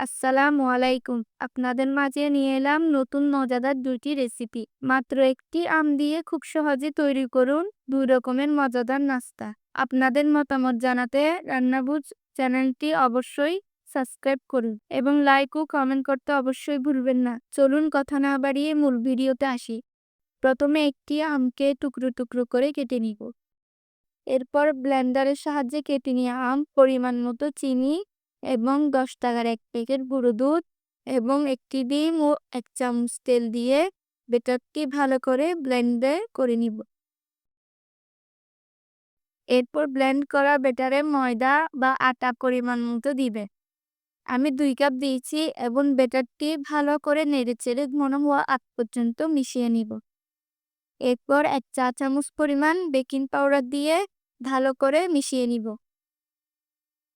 আসসালামু আলাইকুম। আপনাদের মাঝে নিয়ে এলাম নতুন মজাদার দুইটি রেসিপি। মাত্র একটি আম দিয়ে খুব সহজে তৈরি করুন দুই রকমের মজাদার নাস্তা। আপনাদের মতামত জানাতে রান্নাবুজ চ্যানেলটি অবশ্যই সাবস্ক্রাইব করুন এবং লাইক ও কমেন্ট করতে অবশ্যই ভুলবেন না। চলুন কথা না বাড়িয়ে মূল ভিডিওতে আসি। প্রথমে একটি আমকে টুকরো টুকরো করে কেটে নিব। এরপর ব্লেন্ডারের সাহায্যে কেটে নিয়ে আম পরিমাণ মতো চিনি এবং দশ টাকার এক প্যাকেট গুঁড়ো দুধ এবং একটি ডিম ও এক চামচ তেল দিয়ে বেটারটি ভালো করে ব্লেন্ডে করে নিব। এরপর ব্লেন্ড করা বেটারে ময়দা বা আটা পরিমাণ মতো দিবে। আমি দুই কাপ দিয়েছি এবং বেটারটি ভালো করে নেড়ে চেড়ে ঘন হওয়া আগ পর্যন্ত মিশিয়ে নিব। এরপর এক চা চামচ পরিমাণ বেকিং পাউডার দিয়ে ভালো করে মিশিয়ে নিব।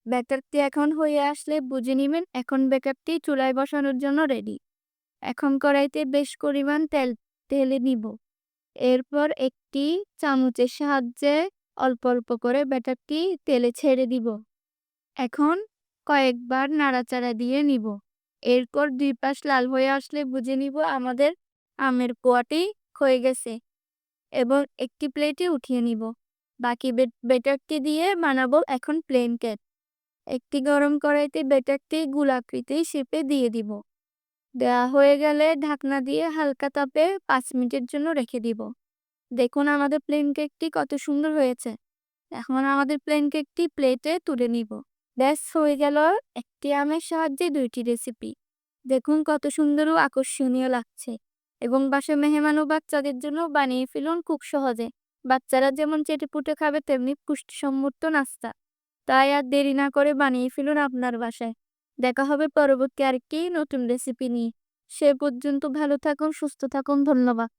ব্যাটারটি এখন হয়ে আসলে বুঝে নেবেন, এখন ব্যাটারটি চুলায় বসানোর জন্য রেডি এখন কড়াইতে বেশ পরিমাণ তেল, তেলে নিব। এরপর একটি চামচের সাহায্যে অল্প অল্প করে ব্যাটারটি তেলে ছেড়ে দিব। এখন কয়েকবার নাড়াচাড়া দিয়ে নিব। এরপর দুই পাশ লাল হয়ে আসলে বুঝে নিব আমাদের আমের কোয়াটি হয়ে গেছে এবং একটি প্লেটে উঠিয়ে নিব। বাকি বেটারটি দিয়ে বানাবো এখন প্লেন কেক একটি গরম কড়াইতে বেটারটি গোলাকৃতি শেপে দিয়ে দিব। দেওয়া হয়ে গেলে ঢাকনা দিয়ে হালকা তাপে পাঁচ মিনিটের জন্য রেখে দিব। দেখুন আমাদের প্লেন কেকটি কত সুন্দর হয়েছে। এখন আমাদের প্লেন কেকটি প্লেটে তুলে নিব। ব্যাস, হয়ে গেল একটি আমের সাহায্যে দুইটি রেসিপি দেখুন কত সুন্দর ও আকর্ষণীয় লাগছে এবং বাসা মেহমান ও বাচ্চাদের জন্য বানিয়ে ফেলুন খুব সহজে। বাচ্চারা যেমন চেটেপুটে খাবে, তেমনি পুষ্টিসম্মত নাস্তা। তাই আর দেরি না করে বানিয়ে ফেলুন আপনার বাসায়। দেখা হবে পরবর্তী আর আরেকটি নতুন রেসিপি নিয়ে। সে পর্যন্ত ভালো থাকুন, সুস্থ থাকুন, ধন্যবাদ।